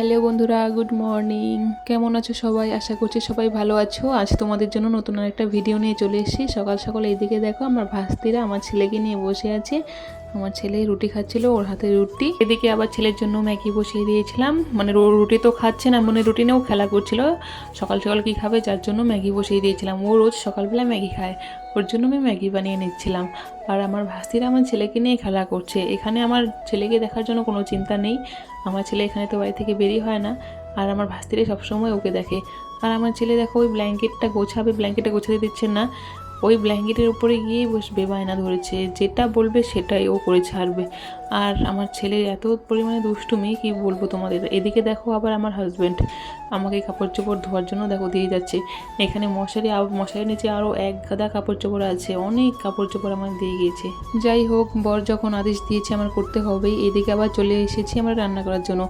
Hello বন্ধুরা, good morning. কেমন আছো সবাই? আশা করছি সবাই ভালো আছো। আজ তোমাদের জন্য নতুন একটা ভিডিও নিয়ে চলে এসেছি। সকাল সকাল এইদিকে দেখো, আমার ভাস্তিরা আমার ছেলেকে নিয়ে বসে আছে। আমার ছেলে রুটি খাচ্ছিল, ওর হাতে রুটি। এদিকে আবার ছেলের জন্য ম্যাগি বসিয়ে দিয়েছিলাম। মানে রো- রুটি তো খাচ্ছে না মানে রুটি খেলা করছিল। সকাল সকাল কি খাবে যার জন্য ম্যাগি বসিয়ে দিয়েছিলাম। ও রোজ সকালবেলা ম্যাগি খায়, ওর জন্য আমি ম্যাগি বানিয়ে নিচ্ছিলাম। আর আমার ভাস্তিরা আমার ছেলেকে নিয়ে খেলা করছে। এখানে আমার ছেলেকে দেখার জন্য কোনো চিন্তা নেই। আমার ছেলে এখানে তো বাড়ি থেকে বেরিয়ে হয় না। আর আমার ভাস্তিরে সবসময় ওকে দেখে। আর আমার ছেলে দেখো, ওই ব্ল্যাঙ্কেটটা গোছাবে ব্ল্যাঙ্কেটটা গোছাতে দিচ্ছে না। ওই ব্ল্যাঙ্কেটের উপরে গিয়েই বসবে বায়না ধরেছে যেটা বলবে সেটাই ও করে ছাড়বে। আর আমার ছেলের এত পরিমাণে দুষ্টুমি, কি বলব তোমাদের? এদিকে দেখো আবার আমার হাজব্যান্ড আমাকে কাপড় চোপড় ধোয়ার জন্য দেখো দিয়ে যাচ্ছে। এখানে মশারি মশারির নিচে আরও এক গাদা কাপড় চোপড় আছে, অনেক কাপড় চোপড় আমার দিয়ে গিয়েছে। যাই হোক, বর যখন আদেশ দিয়েছে আমার করতে হবেই, এদিকে আবার চলে এসেছি আমরা রান্না করার জন্য।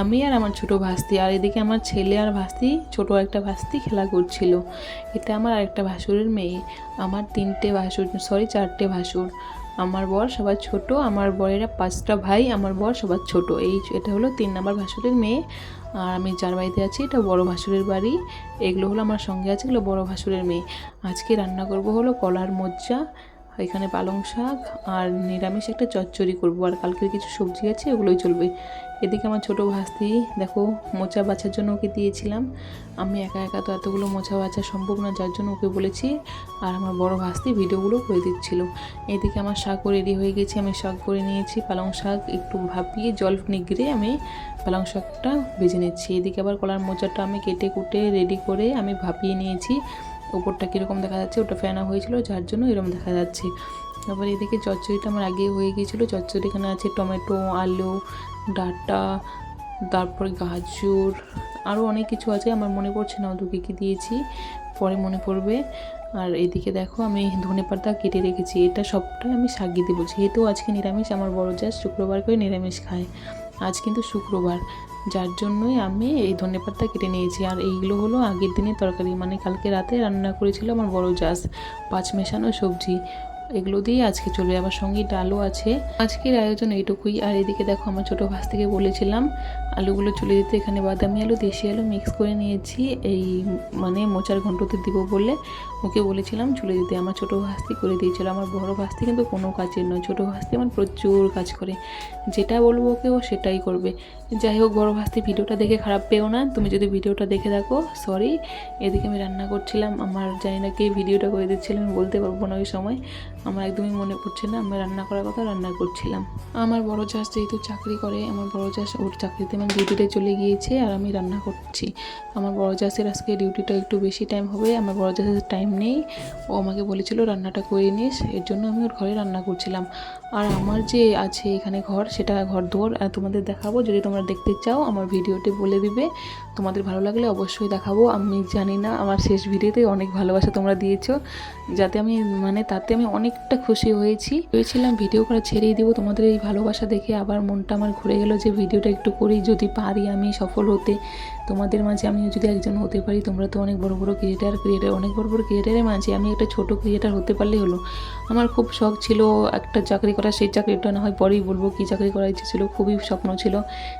আমি আর আমার ছোট ভাস্তি, আর এদিকে আমার ছেলে আর ভাস্তি, ছোট একটা ভাস্তি খেলা করছিল। এটা আমার আরেকটা ভাসুরের মেয়ে, আমার তিনটে ভাসুর সরি চারটে ভাসুর। আমার বর সবার ছোট, আমার বরেরা পাঁচটা ভাই, আমার বর সবার ছোট। এই এটা হলো তিন নাম্বার ভাসুরের মেয়ে। আর আমি যার বাড়িতে আছি, এটা বড় ভাসুরের বাড়ি। এগুলো হলো আমার সঙ্গে আছে, এগুলো বড় ভাসুরের মেয়ে। আজকে রান্না করব হলো কলার মোজ্জা এখানে পালং শাক আর নিরামিষ একটা চচ্চড়ি করব। আর কালকের কিছু সবজি আছে, ওগুলোই চলবে। এদিকে আমার ছোটো ভাস্তি, দেখো, মোচা বাছার জন্য ওকে দিয়েছিলাম। আমি একা একা তো এতগুলো মোচা বাছা সম্ভব না, যার জন্য ওকে বলেছি। আর আমার বড় ভাস্তি ভিডিওগুলো করে দিচ্ছিল। এদিকে আমার শাকও রেডি হয়ে গেছে, আমি শাক করে নিয়েছি, পালং শাক একটু ভাপিয়ে জল নিগড়ে আমি পালং শাকটা ভেজে নিচ্ছি। এদিকে আবার কলার মোচাটা আমি কেটে কুটে রেডি করে আমি ভাপিয়ে নিয়েছি। উপরটা কীরকম দেখা যাচ্ছে, ওটা ফেনা হয়েছিল, যার জন্য এরকম দেখা যাচ্ছে। তারপরে এদিকে চচ্চড়িটা আমার আগে হয়ে গিয়েছিল। চচ্চড়ি এখানে আছে টমেটো, আলু, ডাঁটা, তারপরে গাজর আরও অনেক কিছু আছে। আমার মনে পড়ছে না ওদেরকে কী দিয়েছি, পরে মনে পড়বে। আর এদিকে দেখো আমি ধনে পাতা কেটে রেখেছি। এটা সবটাই আমি শাকিয়ে দেবো। যেহেতু আজকে নিরামিষ, আমার বড় যা শুক্রবার করে নিরামিষ খায়। আজ কিন্তু শুক্রবার। যার জন্যই আমি এই ধনে পাতা কেটে নিয়েছি। আর এইগুলো হলো আগের দিনের তরকারি। মানে কালকে রাতে রান্না করেছিল আমার বড় জাস। পাঁচ মেশানো সবজি। এগুলো দিয়ে আজকে চলবে। আবার সঙ্গে ডালও আছে। আজকের আয়োজন এইটুকুই। আর এদিকে দেখো, আমার ছোটো ভাস থেকে বলেছিলাম, আলুগুলো চলে দিতে। এখানে বাদামি আলু, দেশি আলু মিক্স করে নিয়েছি। এই মানে মোচার ঘন্টতে দিব বলে ওকে বলেছিলাম চলে দিতে। আমার ছোটো ভাস্তি করে দিয়েছিল। আমার বড় ভাস্তি কিন্তু কোনো কাজের নয়। ছোটো ভাস্তি আমার প্রচুর কাজ করে। যেটা বলব ওকে, ও সেটাই করবে। যাই হোক, বড় ভাস্তি ভিডিওটা দেখে খারাপ পেও না। তুমি যদি ভিডিওটা দেখে থাকো সরি এদিকে আমি রান্না করছিলাম। আমার জানি না কে ভিডিওটা করে দিচ্ছিলাম আমি বলতে পারব না ওই সময়। আমার একদমই মনে পড়ছে না আমি রান্না করার কথা রান্না করছিলাম। আমার বড় চাষ যেহেতু চাকরি করে, আমার বড় চাষ ওর চাকরিতে আমার ডিউটিতে চলে গিয়েছে আর আমি রান্না করছি। আমার বড় চাষের আজকে ডিউটিটা একটু বেশি টাইম হবে, আমার বড় চাষের টাইম নেই। ও আমাকে বলেছিল, রান্নাটা করে নিস। এর জন্য আমি ওর ঘরে রান্না করছিলাম। আর আমার যে আছে এখানে ঘর, সেটা ঘর দোর তোমাদের দেখাবো। যদি তোমরা দেখতে চাও, আমার ভিডিওটি বলে দিবে। তোমাদের ভালো লাগলে অবশ্যই দেখাবো। আমি জানি না, আমার শেষ ভিডিওতে অনেক ভালোবাসা তোমরা দিয়েছ। যাতে আমি মানে তাতে আমি অনেকটা খুশি হয়েছি। ভেবেছিলাম ভিডিও করা ছেড়েই দেবো। তোমাদের এই ভালোবাসা দেখে আবার মনটা আমার ঘুরে গেল যে ভিডিওটা একটু করি যদি পারি আমি সফল হতে। তোমাদের মাঝে আমিও যদি একজন হতে পারি, তোমরা তো অনেক বড় বড় ক্রিয়েটার ক্রিয়েটার অনেক বড় বড় ক্রিয়েটারের মাঝে আমি একটা ছোট ক্রিয়েটার হতে পারলেই হলো। আমার খুব শখ ছিল একটা চাকরি করা, সেই চাকরিটা না হয় পরেই বলব কী চাকরি করার ইচ্ছে ছিল, খুবই স্বপ্ন ছিল।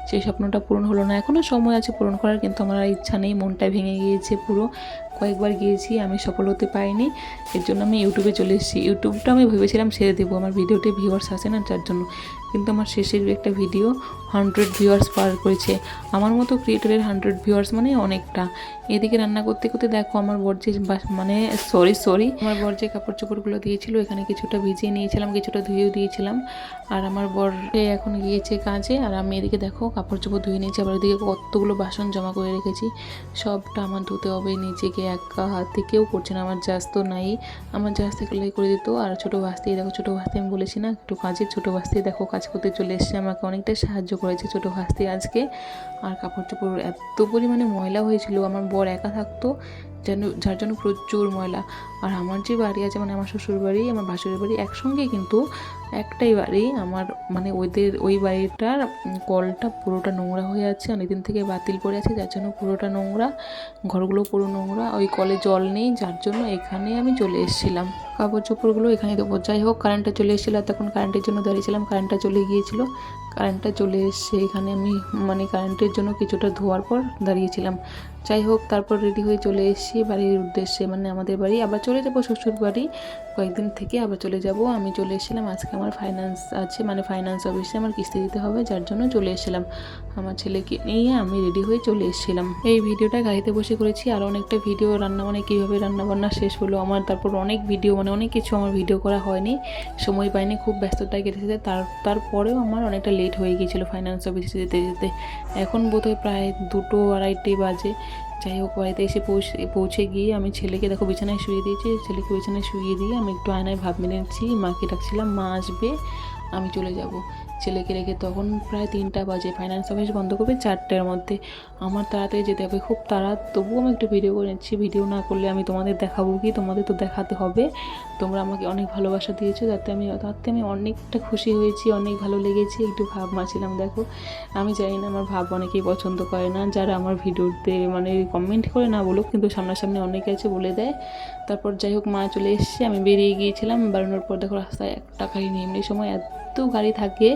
সেই স্বপ্নটা পূরণ হলো না। এখনও সময় আছে পূরণ করার, কিন্তু আমার ইচ্ছা নেই। মনটা ভেঙে গিয়েছে পুরো। কয়েকবার গিয়েছি, আমি সফল হতে পাইনি এর জন্য আমি ইউটিউবে চলে এসেছি। ইউটিউবটা আমি ভেবেছিলাম ছেড়ে দেবো, আমার ভিডিওতে ভিউয়ার্স আসে না, যার জন্য। কিন্তু আমার শেষের একটা ভিডিও হান্ড্রেড ভিউয়ার্স পার করেছে। আমার মতো ক্রিয়েটরের হান্ড্রেড ভিউয়ার্স মানে অনেকটা। এদিকে রান্না করতে করতে দেখো আমার বর যে মানে সরি সরি আমার বর যে কাপড় চোপড়গুলো দিয়েছিল, এখানে কিছুটা ভিজিয়ে নিয়েছিলাম, কিছুটা ধুয়েও দিয়েছিলাম। আর আমার বর এখন গিয়েছে কাজে, আর আমি এদিকে দেখো কাপড় চোপড় ধুয়ে নিয়েছি, আবার এদিকে কতগুলো বাসন জমা করে রেখেছি। সবটা আমার ধুতে হবে, নিজেকে একা হাতে। কেউ করছে না, আমার জাজ তো নাই। আমার থাকলে করে দিত। আর ছোটো ভাস্তি, দেখো ছোটো ভাস্তি আমি বলেছি না, একটু কাজে ছোটো ভাস্তি দেখো কাজ করতে চলে এসেছে। আমাকে অনেকটাই সাহায্য করেছে ছোটো ভাস্তি আজকে। আর কাপড় চোপড় এত পরিমাণে ময়লা হয়েছিল, আমার বর একা থাকতো যেন, যার জন্য প্রচুর ময়লা। আর আমার যে বাড়ি আছে মানে আমার শ্বশুর বাড়ি, আমার ভাসুরের বাড়ি একসঙ্গে কিন্তু একটাই বাড়ি। আমার মানে ওদের, ওই বাড়িটার কলটা পুরোটা নোংরা হয়ে আছে, অনেকদিন থেকে বাতিল পড়ে আছে, যার জন্য পুরোটা নোংরা, ঘরগুলো পুরো নোংরা, ওই কলে জল নেই, যার জন্য এখানে আমি চলে এসেছিলাম। কাপড় চোপড়গুলো এখানে দেবো, যাই হোক কারেন্টটা চলে এসেছিল তখন কারেন্টের জন্য দাঁড়িয়েছিলাম কারেন্টটা চলে গিয়েছিল। কারেন্টটা চলে এসছে। এখানে আমি মানে কারেন্টের জন্য কিছুটা ধোয়ার পর দাঁড়িয়েছিলাম। যাই হোক, তারপর রেডি হয়ে চলে এসেছি বাড়ির উদ্দেশ্যে মানে আমাদের বাড়ি। আবার চলে যাব শ্বশুর বাড়ি কয়েকদিন থেকে আবার চলে যাব। আমি চলে এসেছিলাম, আজকে আমার ফাইন্যান্স আছে মানে ফাইন্যান্স অফিসে আমার কিস্তি দিতে হবে, যার জন্য চলে এসেছিলাম। আমার ছেলেকে নিয়ে আমি রেডি হয়ে চলে এসেছিলাম। এই ভিডিওটা গাড়িতে বসে করেছি, আর অনেকটা ভিডিও রান্না মানে কীভাবে রান্না বান্না শেষ হলো আমার, তারপর অনেক ভিডিও মানে অনেক কিছু আমার ভিডিও করা হয়নি, সময় পাইনি, খুব ব্যস্ততায় কেটেছে তার, তারপরেও আমার অনেকটা লেট হয়ে গিয়েছিল ফাইন্যান্স অফিসে যেতে যেতে। এখন বোধহয় প্রায় দুটো আড়াইটে বাজে। যাই হোক, বাড়িতে এসে পৌঁছে পৌঁছে গিয়ে আমি ছেলেকে দেখো বিছানায় শুয়ে দিয়েছি। ছেলেকে বিছানায় শুয়ে দিয়ে আমি একটু আয়নায় ভাব মেনেছি মাকে ডাকছিলাম, মা আসবে, আমি চলে যাব। ছেলেকে রেখে তখন প্রায় তিনটা বাজে। ফাইন্যান্স অফিস বন্ধ করবে চারটের মধ্যে। আমার তাড়াতাড়ি যেতে হবে, খুব তাড়া, তবুও আমি একটু ভিডিও করে নিচ্ছি ভিডিও না করলে আমি তোমাদের দেখাবো কি? তোমাদের তো দেখাতে হবে। তোমরা আমাকে অনেক ভালোবাসা দিয়েছ যাতে আমি, তাতে আমি অনেকটা খুশি হয়েছি, অনেক ভালো লেগেছে। একটু ভাব মাছিলাম দেখো। আমি জানি না, আমার ভাব অনেকেই পছন্দ করে না। যারা আমার ভিডিওতে মানে কমেন্ট করে না বলুক, কিন্তু সামনাসামনি অনেকে আছে বলে দেয়। তারপর যাই হোক, মা চলে এসছে। আমি বেরিয়ে গিয়েছিলাম। বেরোনোর পর দেখো রাস্তায় একটা গাড়ি নেই। এমনি সময় এত গাড়ি থাকে,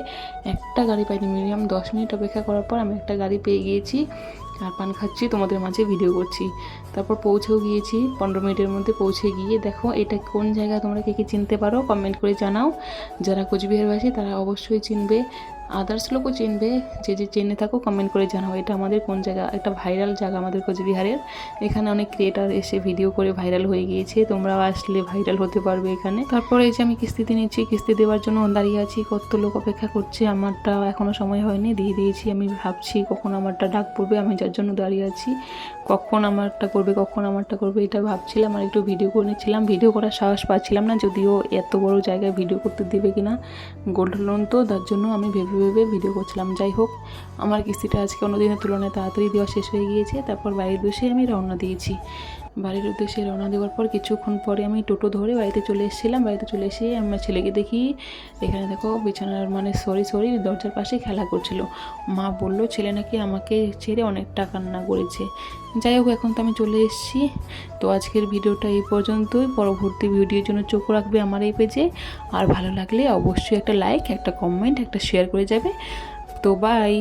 একটা গাড়ি পাইনি, মিনিমাম দশ মিনিট অপেক্ষা করার পর আমি একটা গাড়ি পেয়ে গিয়েছি, আর পান খাচ্ছি, তোমাদের মাঝে ভিডিও করছি। তারপর পৌঁছেও গিয়েছি, পনেরো মিনিটের মধ্যে পৌঁছে গিয়ে দেখো এটা কোন জায়গা, তোমরা কে কী চিনতে পারো কমেন্ট করে জানাও। যারা কোচবিহারবাসী, তারা অবশ্যই চিনবে। আদার্স লোকও চিনবে, যে যে চেনে থাকো কমেন্ট করে জানাও। এটা আমাদের কোন জায়গা? একটা ভাইরাল জায়গা আমাদের কোচবিহারের। এখানে অনেক ক্রিয়েটার এসে ভিডিও করে ভাইরাল হয়ে গিয়েছে। তোমরাও আসলে ভাইরাল হতে পারবে এখানে। তারপরে এই যে আমি কিস্তিতে নিচ্ছি, কিস্তি দেওয়ার জন্য দাঁড়িয়ে আছি, কত লোক অপেক্ষা করছে, আমারটা এখনও সময় হয়নি, দিয়ে দিয়েছি আমি ভাবছি কখন আমারটা ডাক পড়বে, আমি যার জন্য দাঁড়িয়ে আছি, কখন আমারটা করবে, কখন আমারটা করবে, এটা ভাবছিলাম আর একটু ভিডিও করে নিচ্ছিলাম। ভিডিও করার সাহস পাচ্ছিলাম না, যদিও এত বড় জায়গায় ভিডিও করতে দেবে কিনা গোল্ড লোন তো, তার জন্য আমি ভেবে ভেবে ভিডিও করছিলাম। যাই হোক, আমার কিস্তিটা আজকে অন্য দিনের তুলনায় তাড়াতাড়ি দেওয়া শেষ হয়ে গিয়েছে, তারপর বাড়ির বসে আমি রওনা দিয়েছি। বাড়ির উদ্দেশ্যে রওনা দেওয়ার পর কিছুক্ষণ পরে আমি টোটো ধরে বাড়িতে চলে এসেছিলাম। বাড়িতে চলে এসে আমার ছেলেকে দেখি, এখানে দেখো বিছানার মানে সরি সরি দরজার পাশে খেলা করছিল। মা বলল, ছেলে নাকি আমাকে ছেড়ে অনেকটা কান্না করেছে। যাই হোক, এখন তো আমি চলে এসেছি। তো আজকের ভিডিওটা এই পর্যন্তই। পরবর্তী ভিডিওর জন্য চোখ রাখবে আমার এই পেজে। আর ভালো লাগলে অবশ্যই একটা লাইক, একটা কমেন্ট, একটা শেয়ার করে যাবে। তো বাই।